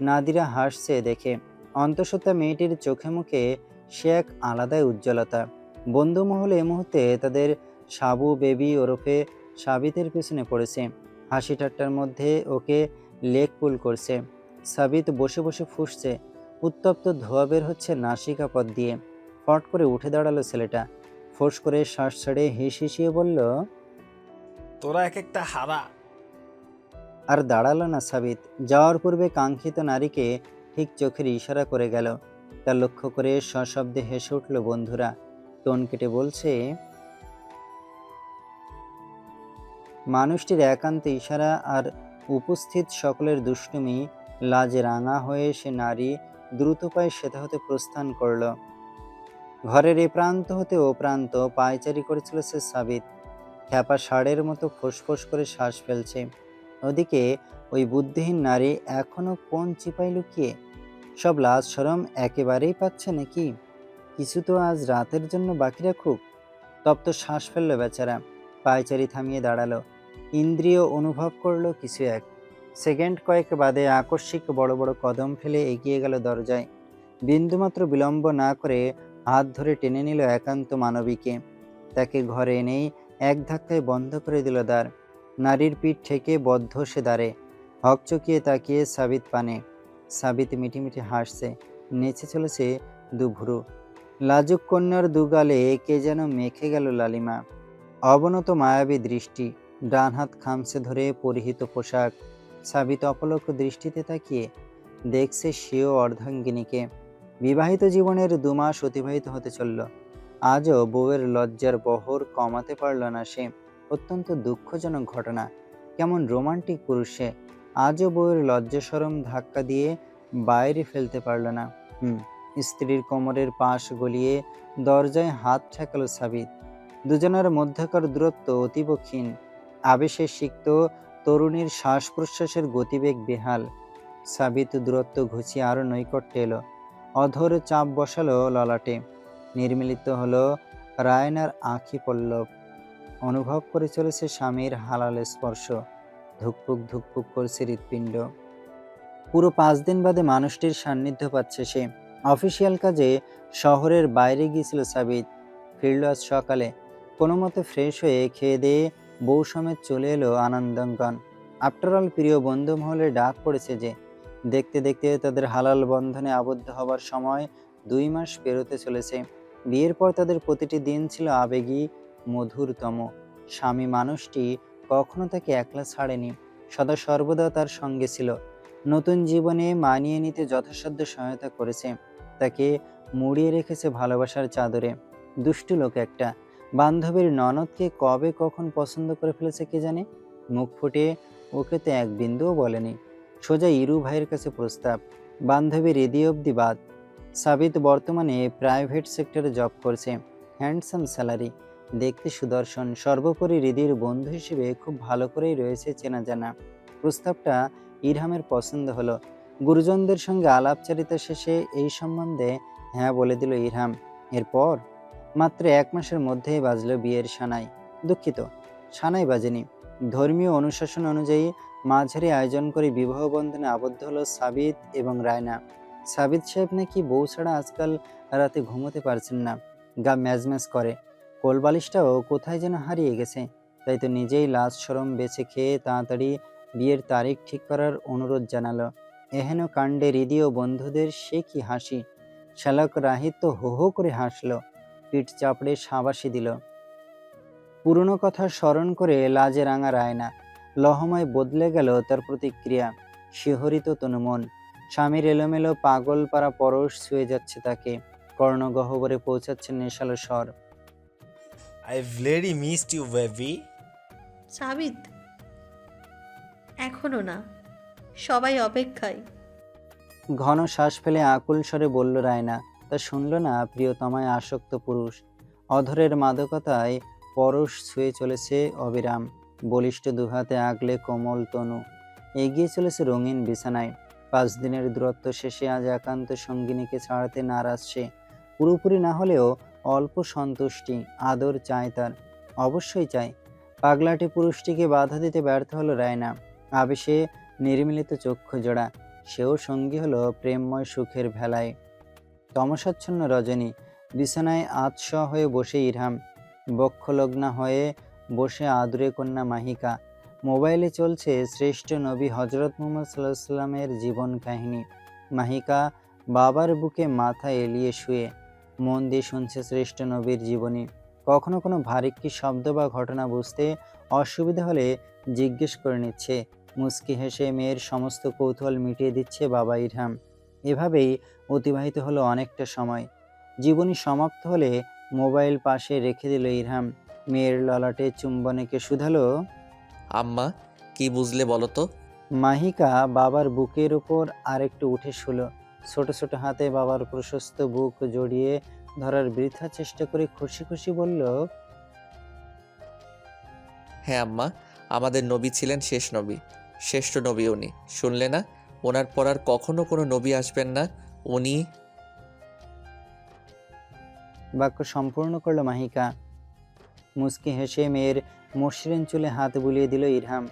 নাদিরা হাসছে দেখে। অন্তঃসত্ত্বা মেয়েটির চোখে মুখে সে এক আলাদাই উজ্জ্বলতা। বন্ধু মহলে এ মুহূর্তে তাদের সাবু, বেবি ওরফে সাবিতের পেছনে পড়েছে। হাসি ঠাট্টার মধ্যে ওকে লেক পুল করছে। সাবিত বসে বসে ফুসছে। উত্তপ্ত ধোয়া বের হচ্ছে নাসিকা পথ দিয়ে। ফট করে উঠে দাঁড়াল ছেলেটা। ফোঁস করে শ্বাস ছেড়ে হিস বলল, তোরা এক একটা হারা। আর দাঁড়াল না সাবিত। যাওয়ার পূর্বে কাঙ্ক্ষিত নারীকে ঠিক চোখের ইশারা করে গেল। তা লক্ষ্য করে সশব্দে হেসে উঠল বন্ধুরা। টোন কেটে বলছে, মানুষটির একান্ত ইশারা আর উপস্থিত সকলের দুষ্টুমি লাজে রাঙা হয়ে সে নারী দ্রুত পায়ে সেতে হতে প্রস্থান করল। ঘরের এ প্রান্ত হতে ও প্রান্ত পায়চারি করেছিল সে সাবিত। খ্যাপা ষাঁড়ের মতো ফোঁস করে শ্বাস ফেলছে। ওদিকে ওই বুদ্ধিহীন নারী এখনও কোন চিপাই লুকিয়ে? সব লাজ সরম একেবারেই পাচ্ছে নাকি? কিছু তো আজ রাতের জন্য বাকি রাখুক তপ্ত শ্বাস ফেলল বেচারা, পায়চারি থামিয়ে দাঁড়াল। ইন্দ্রিয় অনুভব করল কিছু এক। সেকেন্ড কয়েক বাদে আকস্মিক বড় বড় কদম ফেলে এগিয়ে গেল দরজায়। বিন্দুমাত্র বিলম্ব না করে হাত ধরে টেনে নিল একান্ত মানবীকে। তাকে ঘরে এনেই এক ধাক্কায় বন্ধ করে দিল দ্বার। নারীর পিঠ থেকে বদ্ধ সে দাঁড়ে হকচকিয়ে তাকিয়ে সাবিত পানে। সাবিত মিটিমিটি হাসছে। নেচে চলেছে দুভুরু। লাজুক কন্যার দুগালে কে যেন মেখে গেল লালিমা। অবনত মায়াবী দৃষ্টি। ডান হাত খামছে ধরে পরিহিত পোশাক। সাবিত অপলক দৃষ্টিতে তাকিয়ে দেখছে সেও অর্ধাঙ্গিনীকে। বিবাহিত জীবনের দুমাস অতিবাহিত হতে চলল। আজও বউয়ের লজ্জার বহর কমাতে পারল না সে। অত্যন্ত দুঃখজনক ঘটনা। কেমন রোমান্টিক পুরুষে আজও বউয়ের লজ্জা সরম ধাক্কা দিয়ে বাইরে ফেলতে পারল না। হুম, স্ত্রীর কোমরের পাশ গলিয়ে দরজায় হাত ঠেকাল সাবিত। দুজনের মধ্যকার দূরত্ব অতীব আবেশে সিক্ত তরুণীর শ্বাস প্রশ্বাসের গতিবেগ বেহাল। সাবিত দূরত্ব ঘুচিয়ে আরও নৈকট্যে এলো। অধর চাপ বসালো ললাটে। নির্মিলিত হলো রায়নার আঁখি পল্লব। অনুভব করে চলেছে স্বামীর হালাল স্পর্শ। ধুকপুক ধুকপুক করছে হৃৎপিণ্ড। পুরো পাঁচ দিন বাদে মানুষটির সান্নিধ্য পাচ্ছে সে। অফিসিয়াল কাজে শহরের বাইরে গিয়েছিল সাবিত। ফিরল আজ সকালে। কোনো মতে ফ্রেশ হয়ে খেয়ে দিয়ে বউ সমেত চলে এলো আনন্দঙ্গন। আফটারঅল প্রিয় বন্ধু মহলে ডাক পড়েছে যে, দেখতে দেখতে তাদের হালাল বন্ধনে আবদ্ধ হবার সময় দুই মাস পেরোতে চলেছে। বিয়ের পর তাদের প্রতিটি দিন ছিল আবেগী মধুরতম। স্বামী মানুষটি কখনো তাকে একলা ছাড়েনি, সদা সর্বদা তার সঙ্গে ছিল। নতুন জীবনে মানিয়ে নিতে যথাসাধ্য সহায়তা করেছে। তাকে মুড়িয়ে রেখেছে ভালোবাসার চাদরে। দুষ্টু লোক একটা। বান্ধবীর ননদকে কবে কখন পছন্দ করে ফেলেছে কে জানে? মুখ ফুটে ওকে তো এক বিন্দুও বলেনি। সোজা ইরু ভাইয়ের কাছে প্রস্তাব বান্ধবীর রেডি অবধি বাদ। সাবিত বর্তমানে প্রাইভেট সেক্টরে জব করছে। হ্যান্ডসাম স্যালারি দেখতে সুদর্শন। সর্বোপরি রিদির বন্ধু হিসেবে খুব ভালো করেই রয়েছে চেনা জানা। প্রস্তাবটা ইরহামের পছন্দ হলো। গুরুজনদের সঙ্গে আলাপচারিতা শেষে এই সম্বন্ধে হ্যাঁ বলে দিল ইরহাম। এরপর? মাত্র এক মাসের মধ্যেই বাজল বিয়ের সানাই। দুঃখিত, সানাই বাজেনি। ধর্মীয় অনুশাসন অনুযায়ী মাঝারি আয়োজন করে বিবাহ বন্ধনে আবদ্ধ হলো সাবিত এবং রায়না। সাবিত সাহেব নাকি বউ ছাড়া আজকাল রাতে ঘুমোতে পারছেন না। গা ম্যাজ ম্যাজ করে। কোলবালিশটাও কোথায় যেন হারিয়ে গেছে। তাই তো নিজেই লাজ সরম বেছে খেয়ে তাড়াতাড়ি বিয়ের তারিখ ঠিক করার অনুরোধ জানালো। এহেন কাণ্ডে হৃদি ও বন্ধুদের সে কি হাসি? শ্যালক রাহিত তো হো হো করে হাসল। পিঠ চাপড়ে সাবাসি দিল। পুরনো কথা স্মরণ করে লাজে রাঙা রায়না। লহময় বদলে গেল তার প্রতিক্রিয়া। শিহরিত তনুমন স্বামীর এলোমেলো পাগল পাড়া পরশ ছুঁয়ে যাচ্ছে তাকে। কর্ণগহ্বরে পৌঁছাচ্ছে নেশালো স্বর। I very missed you baby Sabit এখনও না সবাই অপেক্ষায়। ঘন শ্বাস ফেলে আকুল স্বরে বলল রায়না তা শুনল না প্রিয়তমায় আসক্ত পুরুষ। অধরের মাদকতায় পরশ ছুঁয়ে চলেছে অবিরাম বলিষ্ঠ দুহাতে আগলে কোমল তনু। এগিয়ে চলেছে রঙিন বিছানায়। পাঁচ দিনের দূরত্ব শেষে আজ একান্ত সঙ্গিনীকে ছাড়াতে নারাজ সে। পুরোপুরি না হলেও অল্প সন্তুষ্টি, আদর চায় তার। অবশ্যই চায়। পাগলাটি পুরুষটিকে বাধা দিতে ব্যর্থ হলো রায়না। আবেশে নির্মিলিত চক্ষু জোড়া। সেও সঙ্গী হলো প্রেমময় সুখের ভেলায়। তমসাচ্ছন্ন রজনী। বিছানায় আতশ হয়ে বসে ইরহাম। বক্ষলগ্না হয়ে বসে আদুরে কন্যা মাহিকা। মোবাইলে চলছে শ্রেষ্ঠ নবী হজরত মুহাম্মদ সাল্লাহ সাল্লামের জীবন কাহিনী। মাহিকা বাবার বুকে মাথা এলিয়ে শুয়ে মন দিয়ে শুনছে শ্রেষ্ঠ নবীর জীবনী। কখনো কোনো ভারিক্কি শব্দ বা ঘটনা বুঝতে অসুবিধা হলে জিজ্ঞেস করে নিচ্ছে। মুস্কি হেসে মেয়ের সমস্ত কৌতূহল মিটিয়ে দিচ্ছে বাবা ইরহাম। এভাবেই অতিবাহিত হলো অনেকটা সময়। জীবনী সমাপ্ত হলে মোবাইল পাশে রেখে দিল ইরহাম। মেয়ের ললাটে চুম্বনেকে শুধালো আম্মা কি বুঝলে বলো তো? মাহিকা বাবার বুকের উপর আরেকটু উঠে শুলো। ছোট ছোট হাতে বাবার প্রশস্ত বুক জড়িয়ে ধরার বৃথা চেষ্টা করে খুশি খুশি বলল হ্যাঁ আম্মা আমাদের নবী ছিলেন শেষ নবী শ্রেষ্ঠ নবী উনি। শুনলে না? ওনার পর আর কখনো কোনো নবী আসবেন না উনি। বাক্য সম্পূর্ণ করল মাহিকা। মুসকি হেসে মেয়ের মসৃণ চুলে হাত বুলিয়ে দিল ইরহাম।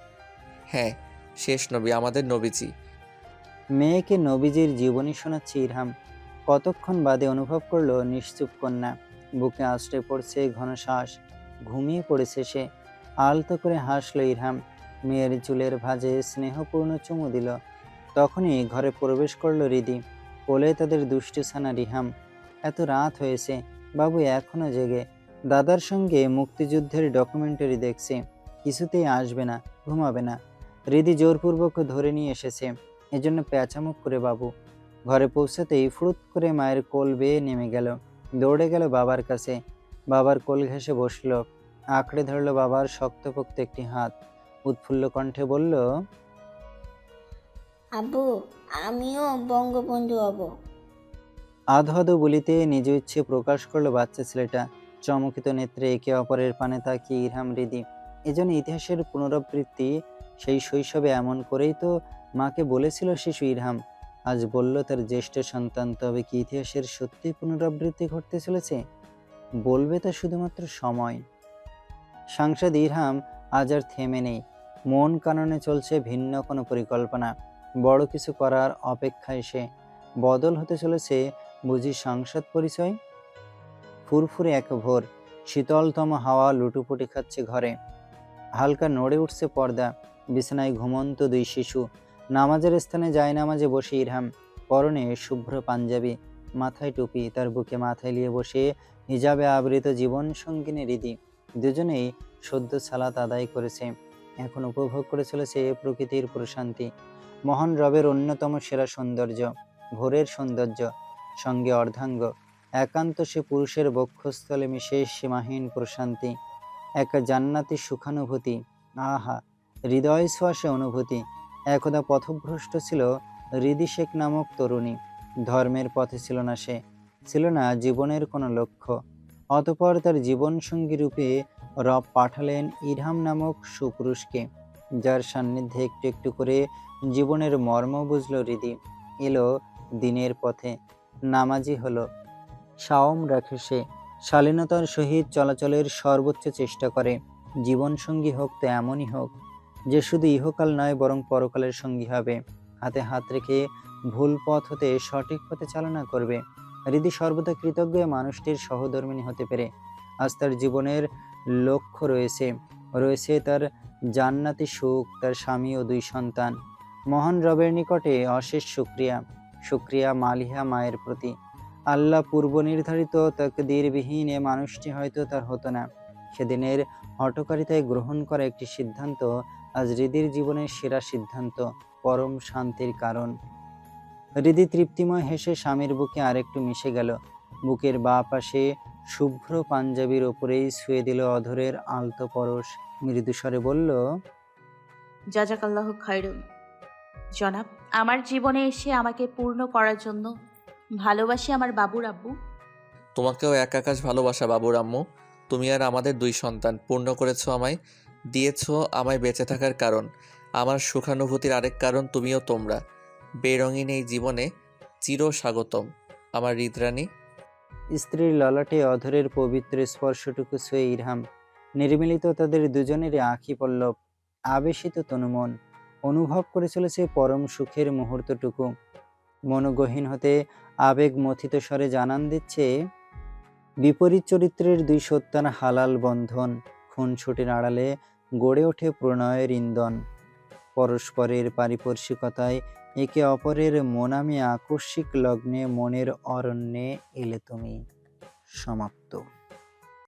হ্যাঁ শেষ নবী আমাদের নবীজি। মেয়েকে নবীজির জীবনী শোনাচ্ছে ইরহাম। কতক্ষণ বাদে অনুভব করল নিশ্চুপ কন্যা। বুকে আশ্রয় পড়ছে ঘন শ্বাস। ঘুমিয়ে পড়েছে সে। আলতো করে হাসলো ইরহাম। মেয়ের চুলের ভাঁজে স্নেহপূর্ণ চুমু দিল। তখনই ঘরে প্রবেশ করল রিদি। কোলে তাদের দুষ্টু ছানা রিহাম, এত রাত হয়েছে। বাবু এখনও জেগে। দাদার সঙ্গে মুক্তিযুদ্ধের ডকুমেন্টারি দেখছে। কিছুতেই আসবে না, ঘুমাবে না। রিদি জোরপূর্বক ধরে নিয়ে এসেছে। এজন্য প্যাঁচামুখ করে বাবু। ঘরে পৌঁছাতেই ফুরুত করে মায়ের কোল বেয়ে নেমে গেল। দৌড়ে গেল বাবার কাছে। বাবার কোল ঘেঁষে বসল। আঁকড়ে ধরল বাবার শক্তপোক্ত একটি হাত। উৎফুল্ল কণ্ঠে বলল আব্বু আমিও বঙ্গবন্ধু হব। আধ বলিতে নিজ ইচ্ছে প্রকাশ করল বাচ্চা ছেলেটা। চমকিত নেত্রে একে অপরের পানে তাকিয়ে ইরহাম হৃদি। এজন্য ইতিহাসের পুনরাবৃত্তি সেই শৈশবে এমন করেই তো মাকে বলেছিল শিশু ইরহাম, আজ বলল তার জ্যেষ্ঠ সন্তান তবে কি ইতিহাসের সত্যি পুনরাবৃত্তি ঘটতে চলেছে? বলবে তা শুধুমাত্র সময়। সাংসদ ইরহাম আজ আর থেমে নেই। মন কাননে চলছে ভিন্ন কোনো পরিকল্পনা। বড় কিছু করার অপেক্ষায় সে। বদল হতে চলেছে বুঝি সংসদ পরিচয়? ফুরফুরে এক ভোর, শীতলতম হাওয়া লুটুপুটি খাচ্ছে ঘরে। হালকা নড়ে উঠছে পর্দা, বিছানায় ঘুমন্ত দুই শিশু। নামাজের স্থানে যায় নামাজে বসে ইরহাম, পরনে শুভ্র পাঞ্জাবি, মাথায় টুপি, তার বুকে মাথায় নিয়ে বসে হিজাবে আবৃত জীবন সঙ্গিনী রীতি দুজনেই সদ্য সালাত আদায় করেছে। এখন উপভোগ করে চলেছে প্রকৃতির প্রশান্তি। মহান রবের অন্যতম সেরা সৌন্দর্য, ভোরের সৌন্দর্য, সঙ্গে অর্ধাঙ্গ। একান্ত সে পুরুষের বক্ষস্থলে মিশে সীমাহীন প্রশান্তি। এক জান্নাতি সুখানুভূতি। আহা, হৃদয় ছোঁয়াশে অনুভূতি। একদা পথভ্রষ্ট ছিল হৃদি শেখ নামক তরুণী। ধর্মের পথে ছিল না সে, ছিল না জীবনের কোনো লক্ষ্য। অতপর তার জীবনসঙ্গী রূপে রব পাঠালেন ইরহাম নামক সুপুরুষকে, যার সান্নিধ্যে একটু একটু করে জীবনের মর্ম বুঝল হৃদি। এলো দিনের পথে, নামাজি হলো। সাওম রাখে সে, শালীনতার সহিত চলাচলের সর্বোচ্চ চেষ্টা করে। জীবনসঙ্গী হোক তো এমনই হোক যে শুধু ইহকাল নয়, বরং পরকালের সঙ্গী হবে। হাতে হাত রেখে ভুল পথ হতে, সঠিক পথে চালনা করবে। হৃদি সর্বদা কৃতজ্ঞ মানুষটির সহধর্মিনী হতে পেরে। আজ তার জীবনের লক্ষ্য রয়েছে। রয়েছে তার জান্নাতি সুখ, তার স্বামী ও দুই সন্তান। মহান রবের নিকটে অশেষ শুক্রিয়া শুক্রিয়া মালিহা মায়ের প্রতি। আল্লাহ পূর্ব নির্ধারিত তকদিরবিহীন এ মানুষটি হয়তো তার হতো না। সেদিনের হটকারিতায় গ্রহণ করা একটি সিদ্ধান্ত আজ হৃদির জীবনের সেরা সিদ্ধান্ত পরম শান্তির কারণ। হৃদি তৃপ্তিময় হেসে স্বামীর বুকে আরেকটু মিশে গেল। বুকের বা পাশে শুভ্র পাঞ্জাবির ওপরেই শুয়ে দিল অধরের আলতো পরশ। মৃদুস্বরে বলল জাজাকাল্লাহ খায়রুন। জনাব আমার জীবনে এসে আমাকে পূর্ণ করার জন্য ভালোবাসি আমার বাবুর আব্বু। তোমাকেও এক আকাশ ভালোবাসা বাবুর আম্মু। তুমি আর আমাদের দুই সন্তান পূর্ণ করেছ আমায়। দিয়েছ আমায় বেঁচে থাকার কারণ। আমার সুখানুভূতির আরেক কারণ তুমিও তোমরা। বেরঙিন এই জীবনে চির স্বাগতম আমার হৃদরানী। স্ত্রীর ললাটে অধরের পবিত্র স্পর্শটুকু ছুঁয়ে ইরহাম। নির্মিলিত তাদের দুজনেরই আঁখি পল্লব। আবেশিত তনুমন। অনুভব করে চলেছে পরম সুখের মুহূর্তটুকু। মনোগহীন হতে আবেগ মথিত স্বরে জানান দিচ্ছে, বিপরীত চরিত্রের দুই সত্যার হালাল বন্ধন। খুন খুনছুটির আড়ালে গড়ে ওঠে প্রণয়ের ইন্ধন। পরস্পরের পারিপার্শ্বিকতায় একে অপরের মনামি আকস্মিক লগ্নে মনের অরণ্যে এলে তুমি। সমাপ্ত।